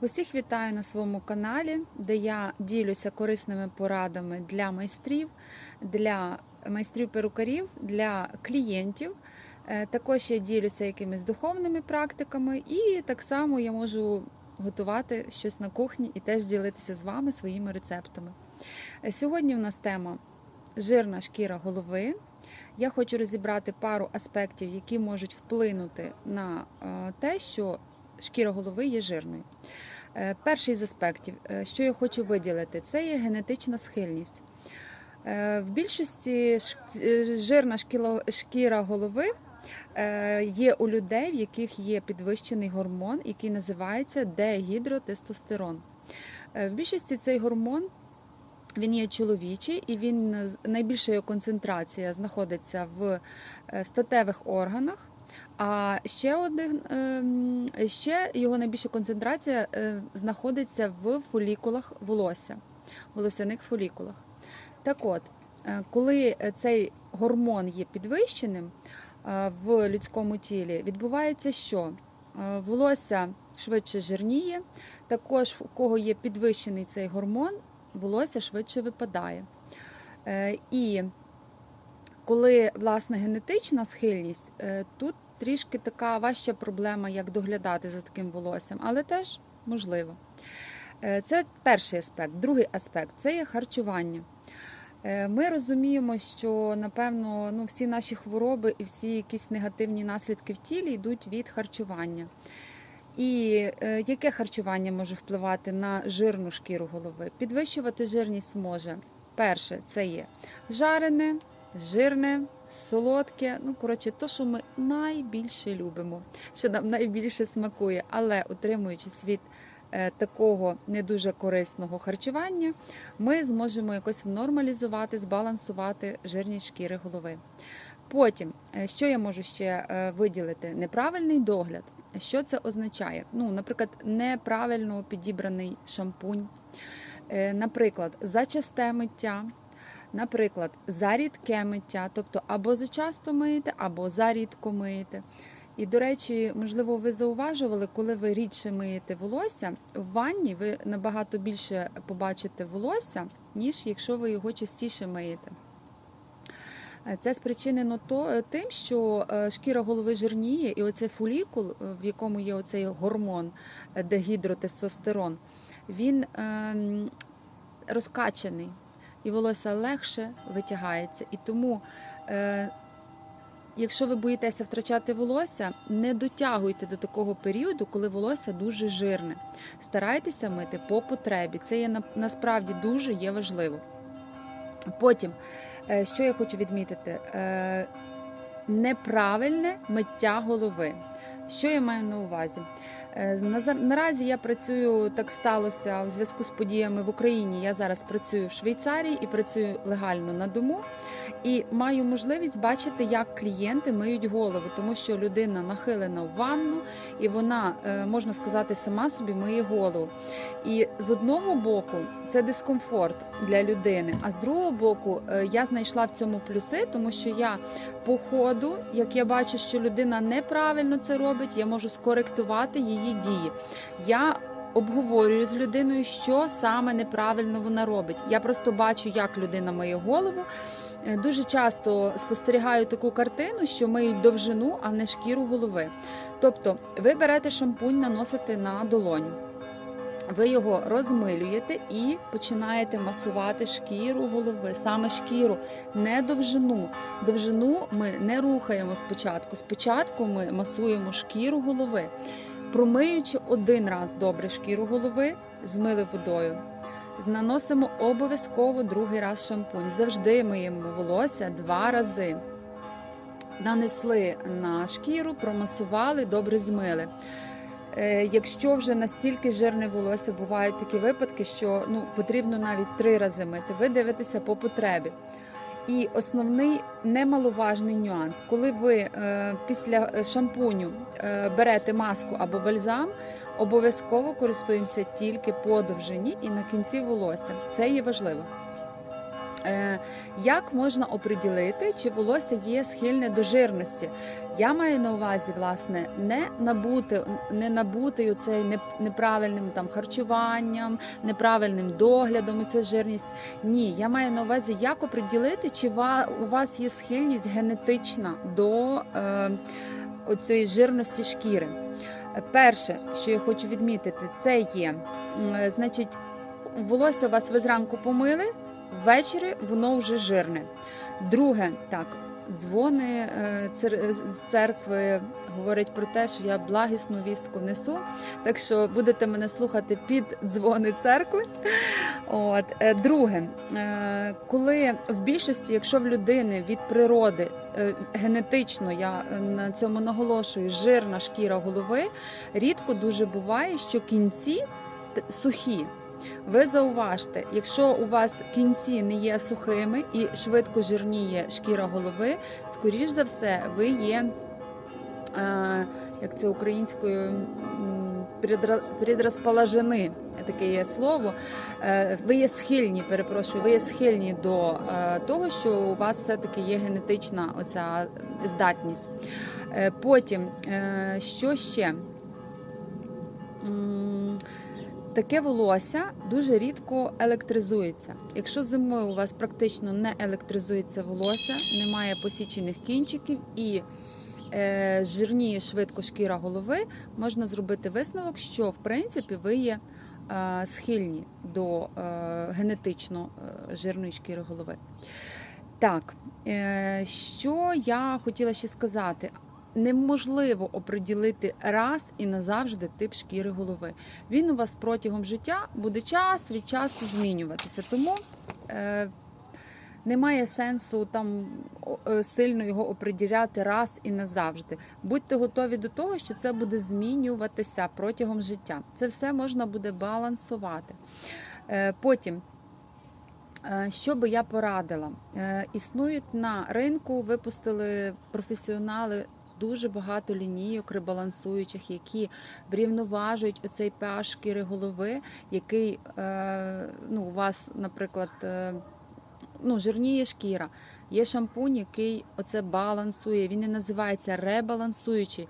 Усіх вітаю на своєму каналі, де я ділюся корисними порадами для майстрів, для майстрів перукарів, для клієнтів. Е, Також я ділюся якимись духовними практиками, і так само я можу готувати щось на кухні і теж ділитися з вами своїми рецептами. Е, Сьогодні в нас тема жирна шкіра голови. Я хочу розібрати пару аспектів, які можуть вплинути на е, те, що шкіра голови є жирною. Е, Перший з аспектів, е, що я хочу виділити, це є генетична схильність. Е, В більшості жирна шкіра голови є у людей, в яких є підвищений гормон, який називається дегідротестостерон. В більшості цей гормон він є чоловічий і він найбільша його концентрація знаходиться в статевих органах. А ще один ем, ще його найбільша концентрація е, знаходиться в фолікулах волосся, волосяних фолікулах. Так от, е, коли цей гормон є підвищеним е, в людському тілі, відбувається що? Волосся швидше жирніє, також у кого є підвищений цей гормон, волосся швидше випадає. І коли власне генетична схильність, тут трішки така важча проблема, як доглядати за таким волоссям, але теж можливо. Е, Це перший аспект. Другий аспект це є харчування. Е, Ми розуміємо, що напевно ну, всі наші хвороби і всі якісь негативні наслідки в тілі йдуть від харчування. І е, яке харчування може впливати на жирну шкіру голови? Підвищувати жирність може. Перше, це є жарене, жирне, солодке. Ну, коротше, то, що ми найбільше любимо, що нам найбільше смакує, але утримуючись від е, такого не дуже корисного харчування, ми зможемо якось нормалізувати, збалансувати жирність шкіри голови. Потім, е, що я можу ще е, виділити? Неправильний догляд. Що це означає? Ну, наприклад, неправильно підібраний шампунь, наприклад, зачасте миття, наприклад, зарідке миття, тобто або зачасто миєте, або зарідко миєте. І, до речі, можливо, ви зауважували, коли ви рідше миєте волосся, в ванні ви набагато більше побачите волосся, ніж якщо ви його частіше миєте. Це спричинено то, е, тим, що е, шкіра голови жирніє, і оцей фолікул, е, в якому є оцей гормон дегідротестостерон, він ем, розкачаний, і волосся легше витягається. І тому, е, якщо ви боїтеся втрачати волосся, не дотягуйте до такого періоду, коли волосся дуже жирне. Старайтеся мити по потребі. Це є на- насправді дуже є важливо. Потім, е, що я хочу відмітити, Е, неправильне миття голови. Що я маю на увазі? Е, Наразі я працюю, так сталося у зв'язку з подіями в Україні. Я зараз працюю в Швейцарії і працюю легально на дому. І маю можливість бачити, як клієнти миють голову, тому що людина нахилена в ванну, і вона, е, можна сказати, сама собі миє голову. І з одного боку це дискомфорт для людини, а з другого боку е, я знайшла в цьому плюси, тому що я по ходу, як я бачу, що людина неправильно це робить, я можу скоректувати її дії. Я обговорюю з людиною, що саме неправильно вона робить. Я просто бачу, як людина миє голову. Е, Дуже часто спостерігаю таку картину, що миють довжину, а не шкіру голови. Тобто, ви берете шампунь, наносите на долоню. Ви його розмилюєте і починаєте масувати шкіру голови, саме шкіру, не довжину. Довжину ми не рухаємо спочатку. Спочатку ми масуємо шкіру голови, промиючи один раз добре шкіру голови, змили водою. Наносимо обов'язково другий раз шампунь. Завжди миємо волосся два рази. Нанесли на шкіру, промасували, добре змили. Е, Якщо вже настільки жирне волосся, бувають такі випадки, що ну, потрібно навіть три рази мити. Ви дивитеся по потребі. І основний немаловажний нюанс, коли ви е, після е, шампуню е, берете маску або бальзам, обов'язково користуємося тільки по довжині і на кінці волосся. Це є важливо. Е, Як можна оприділити, чи волосся є схильне до жирності? Я маю на увазі, власне, не набути, не набути цей неправильним там харчуванням, неправильним доглядом цю жирність. Ні, я маю на увазі, як оприділити, чи у вас є схильність генетична до е, оцієї жирності шкіри. Перше, що я хочу відмітити, це є, е, значить, волосся у вас ви зранку помили. Ввечері воно вже жирне. Друге, так, дзвони е, з церкви говорять про те, що я благісну вістку несу. Так що будете мене слухати під дзвони церкви. От. Е, Друге, е, коли в більшості, якщо в людини від природи генетично, я на цьому наголошую, жирна шкіра голови, рідко дуже буває, що кінці сухі. Ви зауважте, якщо у вас кінці не є сухими і швидко жирніє шкіра голови, скоріш за все, ви є, е, як це українською, м, таке є слово. Е, Ви є схильні, перепрошую, ви є схильні до е, того, що у вас все-таки є генетична оця здатність. Потім, що ще? Таке волосся дуже рідко електризується. Якщо зимою у вас практично не електризується волосся, немає посічених кінчиків і е, жирніє швидко шкіра голови, можна зробити висновок, що в принципі ви є е, схильні до е, генетично е, жирної шкіри голови. Так, е, що я хотіла ще сказати. Неможливо оприділити раз і назавжди тип шкіри голови. Він у вас протягом життя буде час від часу змінюватися. Тому е, немає сенсу там е, сильно його оприділяти раз і назавжди. Будьте готові до того, що це буде змінюватися протягом життя. Це все можна буде балансувати. Е, потім. Е, Що би я порадила? Е, Існують на ринку, випустили професіонали дуже багато лінійок ребалансуючих, які врівноважують оцей pH шкіри голови, який е, ну, у вас, наприклад, е, ну, жирніє шкіра. Є шампунь, який оце балансує. Він не називається ребалансуючий.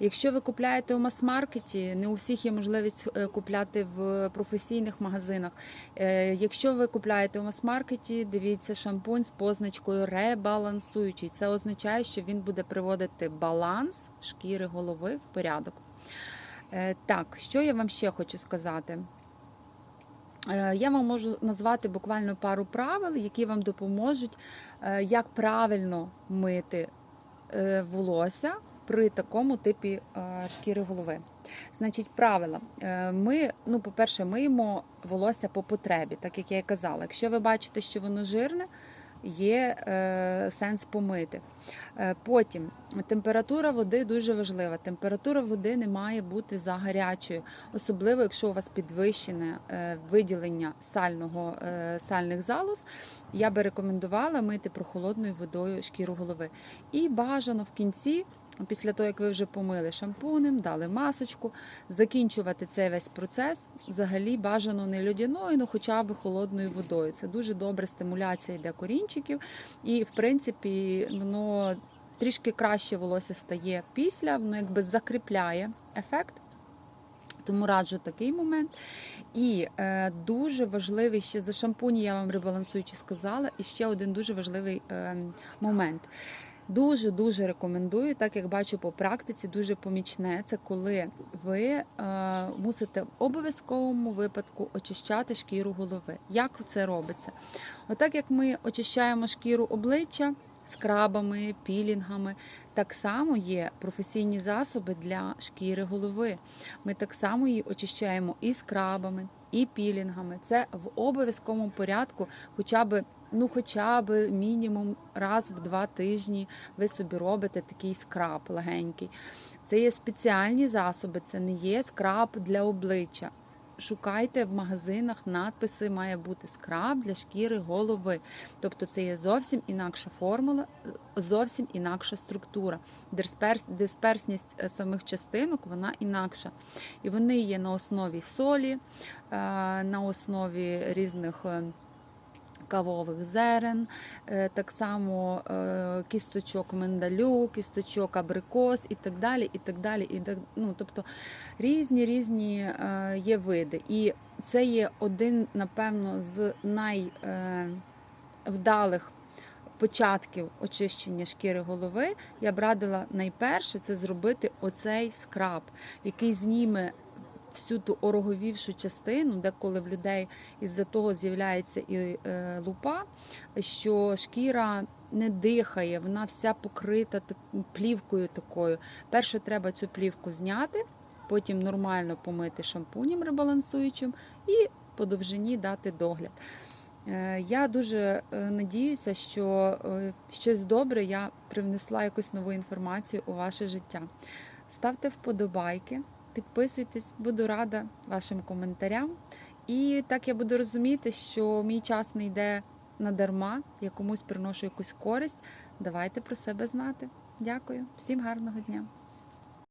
Якщо ви купляєте у мас-маркеті, не у всіх є можливість е, купляти в професійних магазинах. Е, Якщо ви купляєте у мас-маркеті, дивіться шампунь з позначкою ребалансуючий. Це означає, що він буде приводити баланс шкіри голови в порядок. Е, Так, що я вам ще хочу сказати? Е, Я вам можу назвати буквально пару правил, які вам допоможуть, е, як правильно мити е, волосся при такому типі шкіри голови. Значить, правила. Ми, ну, по-перше, миємо волосся по потребі, так як я і казала. Якщо ви бачите, що воно жирне, є е, сенс помити. Е, Потім температура води дуже важлива. Температура води не має бути за гарячою, особливо якщо у вас підвищене е, виділення сального, сальних залоз. Я би рекомендувала мити прохолодною водою шкіру голови. І бажано в кінці. Після того, як ви вже помили шампунем, дали масочку, закінчувати цей весь процес взагалі бажано не льодяною, ну хоча б холодною водою. Це дуже добра стимуляція йде корінчиків, і в принципі воно трішки краще волосся стає після, воно якби закріпляє ефект. Тому раджу такий момент. І е, дуже важливий ще за шампуні, я вам ребалансуючи сказала, і ще один дуже важливий е, момент. Дуже дуже рекомендую, так як бачу по практиці, дуже помічне. Це коли ви е, мусите в обов'язковому випадку очищати шкіру голови. Як це робиться? Отак як ми очищаємо шкіру обличчя скрабами, пілінгами, так само є професійні засоби для шкіри голови. Ми так само її очищаємо і скрабами, і пілінгами. Це в обов'язковому порядку, хоча б ну, хоча б мінімум раз в два тижні ви собі робите такий скраб легенький. Це є спеціальні засоби, це не є скраб для обличчя. Шукайте в магазинах надписи, має бути скраб для шкіри голови. Тобто це є зовсім інакша формула, зовсім інакша структура. Дисперс, дисперсність е, самих частинок вона інакша. І вони є на основі солі, е, на основі різних. Кавових зерен, е, так само е, кісточок миндалю, кісточок абрикос і так далі. і так далі. І так, ну, тобто різні різні е, є види. І це є один, напевно, з найвдалих початків очищення шкіри голови. Я б радила найперше це зробити оцей скраб, який зніме всю ту ороговівшу частину, де коли в людей із-за того з'являється і е, лупа, що шкіра не дихає, вона вся покрита плівкою такою. Перше треба цю плівку зняти, потім нормально помити шампунем ребалансуючим і по довжині дати догляд. Е, Я дуже е, надіюся, що щось добре я привнесла якусь нову інформацію у ваше життя. Ставте вподобайки, підписуйтесь, буду рада вашим коментарям. І так я буду розуміти, що мій час не йде надарма, я комусь приношу якусь користь. Давайте про себе знати. Дякую, всім гарного дня!